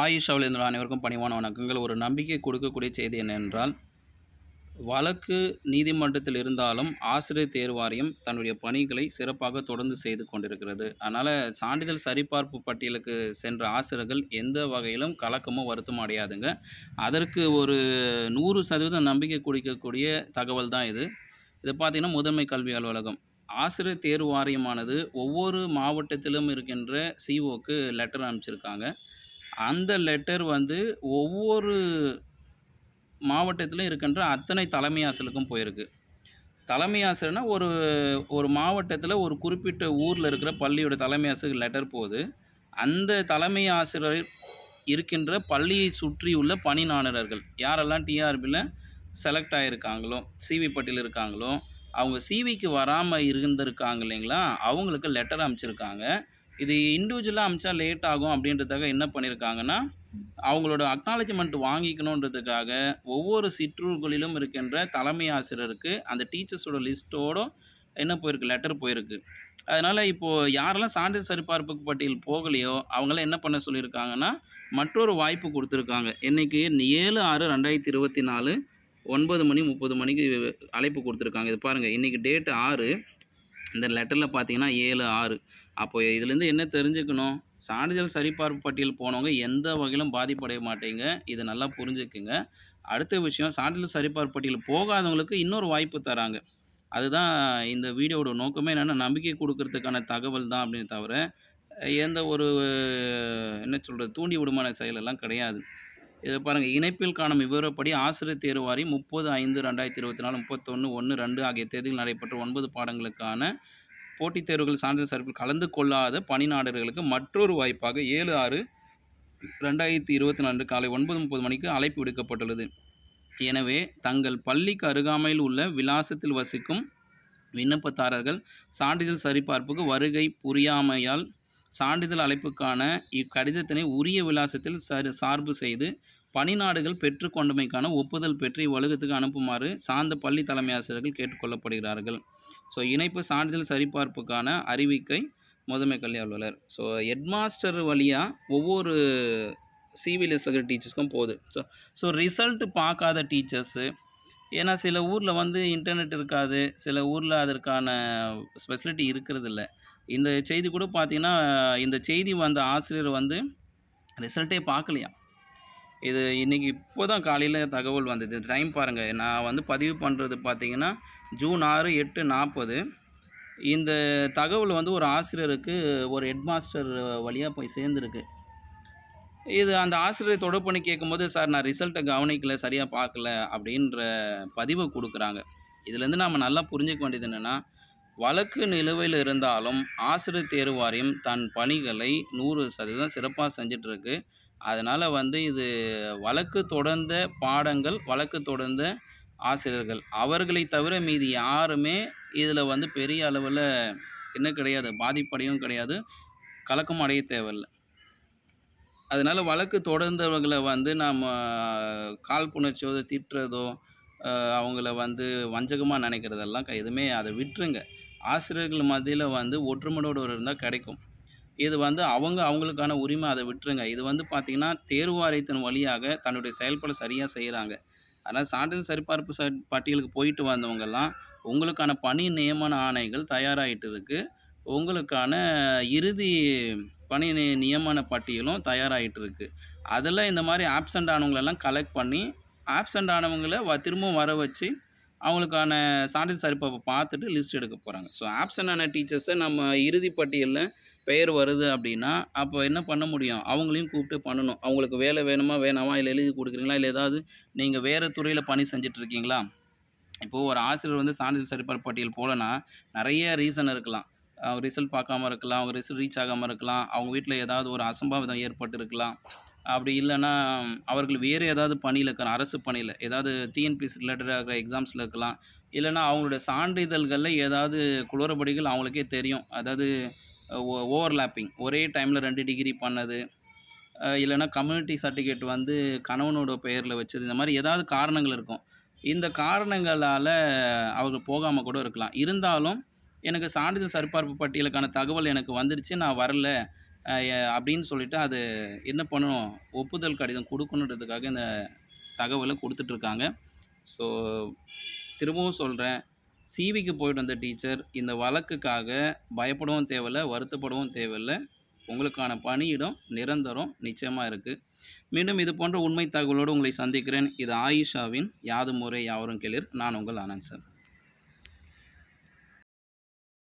ஆயுஷ் அவளிருந்த அனைவருக்கும் பணிவான வணக்கங்கள். ஒரு நம்பிக்கை கொடுக்கக்கூடிய செய்தி என்னென்றால் வழக்கு நீதிமன்றத்தில் இருந்தாலும் ஆசிரியர் தேர்வாரியம் தன்னுடைய பணிகளை சிறப்பாக தொடர்ந்து செய்து கொண்டிருக்கிறது. அதனால் சான்றிதழ் சரிபார்ப்பு பட்டியலுக்கு சென்ற ஆசிரியர்கள் எந்த வகையிலும் கலக்கமோ வருத்தமோ அடையாதுங்க. அதற்கு ஒரு நூறு சதவீதம் நம்பிக்கை கொடுக்கக்கூடிய தகவல் தான் இது. இது பார்த்திங்கன்னா முதன்மை கல்வி அலுவலகம். ஆசிரியர் தேர்வு வாரியமானது ஒவ்வொரு மாவட்டத்திலும் இருக்கின்ற சிஓக்கு லெட்டர் அனுப்பிச்சிருக்காங்க. அந்த லெட்டர் வந்து ஒவ்வொரு மாவட்டத்திலும் இருக்கின்ற அத்தனை தலைமை ஆசிரியருக்கும் போயிருக்கு. தலைமை ஆசிரியர்னா ஒரு ஒரு மாவட்டத்தில் ஒரு குறிப்பிட்ட ஊரில் இருக்கிற பள்ளியோட தலைமை ஆசிரியர் லெட்டர் போகுது. அந்த தலைமை ஆசிரியர் இருக்கின்ற பள்ளியை சுற்றியுள்ள பணி நாணரர்கள் யாரெல்லாம் டிஆர்பியில் செலக்ட் ஆகியிருக்காங்களோ சிவி பட்டியல் இருக்காங்களோ அவங்க சிவிக்கு வராமல் இருந்திருக்காங்க இல்லைங்களா அவங்களுக்கு லெட்டர் அனுப்பிச்சிருக்காங்க. இது இண்டிவிஜுவலாக அமிச்சா லேட் ஆகும் அப்படின்றதுக்காக என்ன பண்ணியிருக்காங்கன்னா அவங்களோட அக்னாலஜ்மெண்ட் வாங்கிக்கணுன்றதுக்காக ஒவ்வொரு சிற்றூர்களிலும் இருக்கின்ற தலைமை ஆசிரியருக்கு அந்த டீச்சர்ஸோட லிஸ்ட்டோட என்ன போயிருக்கு? லெட்டர் போயிருக்கு. அதனால் இப்போது யாரெல்லாம் சான்றிதழ் சரிபார்ப்புக்கு பட்டியல் போகலையோ அவங்களாம் என்ன பண்ண சொல்லியிருக்காங்கன்னா மற்றொரு வாய்ப்பு கொடுத்துருக்காங்க. இன்றைக்கி ஏழு ஆறு ரெண்டாயிரத்தி இருபத்தி நாலு ஒன்பது மணி முப்பது மணிக்கு அழைப்பு கொடுத்துருக்காங்க. இது பாருங்கள் இன்றைக்கி டேட் ஆறு. இந்த லெட்டரில் பார்த்தீங்கன்னா ஏழு ஆறு. அப்போ இதுலேருந்து என்ன தெரிஞ்சுக்கணும்? சான்றிதழ் சரிபார்ப்பு பட்டியல் போனவங்க எந்த வகையிலும் பாதிப்படைய மாட்டீங்க. இதை நல்லா புரிஞ்சுக்குங்க. அடுத்த விஷயம் சான்றிதழ் சரிபார்ப்பு பட்டியல் போகாதவங்களுக்கு இன்னொரு வாய்ப்பு தராங்க. அதுதான் இந்த வீடியோவோட நோக்கமே. என்னென்னா நம்பிக்கை கொடுக்கறதுக்கான தகவல் தான் அப்படின்னு தவிர எந்த ஒரு என்ன சொல்கிறது தூண்டி விடுமான செயலெல்லாம் கிடையாது. இதை பாருங்கள் இணைப்பில் காணும் விவரப்படி ஆசிரியர் தேர்வு வாரி முப்பது ஐந்து ரெண்டாயிரத்தி இருபத்தி நாலு முப்பத்தொன்று ஒன்று ரெண்டு ஆகிய தேதியில் நடைபெற்ற ஒன்பது பாடங்களுக்கான போட்டித் தேர்வுகள் சான்றிதழ் சரிப்பில் கலந்து கொள்ளாத பணிநாடர்களுக்கு மற்றொரு வாய்ப்பாக ஏழு ஆறு ரெண்டாயிரத்தி இருபத்தி நான்கு காலை ஒன்பது முப்பது மணிக்கு அழைப்பு விடுக்கப்பட்டுள்ளது. எனவே தங்கள் பள்ளிக்கு அருகாமையில் உள்ள விலாசத்தில் வசிக்கும் விண்ணப்பதாரர்கள் சான்றிதழ் சரிபார்ப்புக்கு வருகை புரியாமையால் சான்றிதழ் அழைப்புக்கான இக்கடிதத்தினை உரிய விலாசத்தில் சார்பு செய்து பணிநாடுகள் பெற்றுக்கொண்டமைக்கான ஒப்புதல் பெற்று இவ்வலுகத்துக்கு அனுப்புமாறு சார்ந்த பள்ளி தலைமை ஆசிரியர்கள் கேட்டுக்கொள்ளப்படுகிறார்கள். ஸோ இணைப்பு சான்றிதழ் சரிபார்ப்புக்கான அறிவிக்கை முதன்மை கல்வி அலுவலர். ஸோ ஹெட்மாஸ்டர் வழியாக ஒவ்வொரு சிவி இருக்கிற டீச்சர்ஸ்க்கும் போகுது. ஸோ ஸோ ரிசல்ட் பார்க்காத டீச்சர்ஸு ஏன்னா சில ஊரில் வந்து இன்டர்நெட் இருக்காது சில ஊரில் அதற்கான ஸ்பெசிலிட்டி இருக்கிறது இல்லை இந்த செய்தி கூட பார்த்திங்கன்னா இந்த செய்தி வந்த ஆசிரியர் வந்து ரிசல்ட்டே பார்க்கலையா? இது இன்றைக்கி இப்போ தான் காலையில் தகவல் வந்தது. டைம் பாருங்கள் நான் வந்து பதிவு பண்ணுறது பார்த்தீங்கன்னா ஜூன் ஆறு எட்டு நாற்பது இந்த தகவல் வந்து ஒரு ஆசிரியருக்கு ஒரு ஹெட்மாஸ்டர் வழியாக போய் சேர்ந்துருக்கு. இது அந்த ஆசிரியரை தொடர்பு பண்ணி கேட்கும்போது சார் நான் ரிசல்ட்டை கவனிக்கல சரியாக பார்க்கல அப்படின்ற பதிவை கொடுக்குறாங்க. இதுலேருந்து நாம் நல்லா புரிஞ்சுக்க வேண்டியது என்னென்னா வழக்கு நிலுவையில் இருந்தாலும் ஆசிரியர் தேர்வு வாரியம் தன் பணிகளை நூறு சதவீதம் சிறப்பாக செஞ்சிட்ருக்கு அதனால் வந்து இது வழக்கு தொடர்ந்த பாடங்கள் வழக்கு தொடர்ந்த ஆசிரியர்கள். அவர்களை தவிர மீதி யாருமே இதில் வந்து பெரிய அளவில் என்ன கிடையாது பாதிப்படையும் கிடையாது கலக்கம் அடைய தேவையில்லை. அதனால் வழக்கு தொடர்ந்தவர்களை வந்து நாம் காழ்ப்புணர்ச்சியோ திட்டுறதோ அவங்கள வந்து வஞ்சகமாக நினைக்கிறதெல்லாம் எதுவுமே அதை விட்டுருங்க. ஆசிரியர்கள் மத்தியில் வந்து ஒற்றுமையோடு இருந்தால் கிடைக்கும். இது வந்து அவங்க அவங்களுக்கான உரிமை அதை விட்டுருங்க. இது வந்து பார்த்திங்கன்னா தேர்வாரியத்தின் வழியாக தன்னுடைய செயல்பாடு சரியாக செய்கிறாங்க அதனால் சான்றிதழ் சரிபார்ப்பு ச பட்டியலுக்கு போயிட்டு வந்தவங்கெல்லாம் உங்களுக்கான பணி நியமன ஆணைகள் தயாராகிட்டு இருக்குது உங்களுக்கான இறுதி பணி நியமன பட்டியலும் தயாராகிட்டு இருக்குது அதில் இந்த மாதிரி ஆப்சண்ட் ஆனவங்களெல்லாம் கலெக்ட் பண்ணி ஆப்சண்ட் ஆனவங்கள வ திரும்பவும் வர வச்சு அவங்களுக்கான சான்றிதழ் சரிபார்ப்பை பார்த்துட்டு லிஸ்ட் எடுக்க போகிறாங்க ஸோ ஆப்சண்ட் ஆன டீச்சர்ஸை நம்ம இறுதி பட்டியலில் பெயர் வருது அப்படின்னா அப்போ என்ன பண்ண முடியும்? அவங்களையும் கூப்பிட்டு பண்ணணும். அவங்களுக்கு வேலை வேணுமா வேணாமா? இல்லை எழுதி கொடுக்குறீங்களா? இல்லை ஏதாவது நீங்கள் வேறு துறையில் பணி செஞ்சிட்ருக்கீங்களா? இப்போது ஒரு ஆசிரியர் வந்து சான்றிதழ் சரிபார்ப்பு பட்டியல் போலன்னா நிறைய ரீசன் இருக்கலாம். அவங்க ரிசல்ட் பார்க்காம இருக்கலாம் அவங்க ரிசல்ட் ரீச் ஆகாமல் இருக்கலாம் அவங்க வீட்டில் ஏதாவது ஒரு அசம்பாவிதம் ஏற்பட்டிருக்கலாம். அப்படி இல்லைன்னா அவர்கள் வேறு ஏதாவது பணியில் இருக்கிற அரசு பணியில் ஏதாவது டிஎன்பிசி ரிலேட்டடாக இருக்கிற எக்ஸாம்ஸில் இருக்கலாம். இல்லைன்னா அவங்களோட சான்றிதழ்களில் ஏதாவது குளறுபடிகள் அவங்களுக்கே தெரியும். அதாவது ஓவர்லேப்பிங் ஒரே டைமில் ரெண்டு டிகிரி பண்ணது. இல்லைன்னா கம்யூனிட்டி சர்டிஃபிகேட் வந்து கணவனோட பெயரில் வச்சது. இந்த மாதிரி ஏதாவது காரணங்கள் இருக்கும். இந்த காரணங்களால் அவங்க போகாமல் கூட இருக்கலாம். இருந்தாலும் எனக்கு சான்றிதழ் சரிபார்ப்பு பட்டியலுக்கான தகவல் எனக்கு வந்துடுச்சு நான் வரல அப்படின்னு சொல்லிட்டு அது என்ன பண்ணணும், ஒப்புதல் கடிதம் கொடுக்கணுன்றதுக்காக இந்த தகவலை கொடுத்துட்ருக்காங்க ஸோ திரும்பவும் சொல்கிறேன் சிவிக்கு போயிட்டு வந்த டீச்சர் இந்த வழக்குக்காக பயப்படவும் தேவையில்ல, வருத்தப்படவும் தேவையில்ல. உங்களுக்கான பணியிடம் நிரந்தரம் நிச்சயமாக இருக்குது மீண்டும் இது போன்ற உண்மை தகவலோடு உங்களை சந்திக்கிறேன். இது ஆயிஷாவின் யாது முறை யாவரும் கேளிர் நான் உங்கள் ஆனந்த் சார்.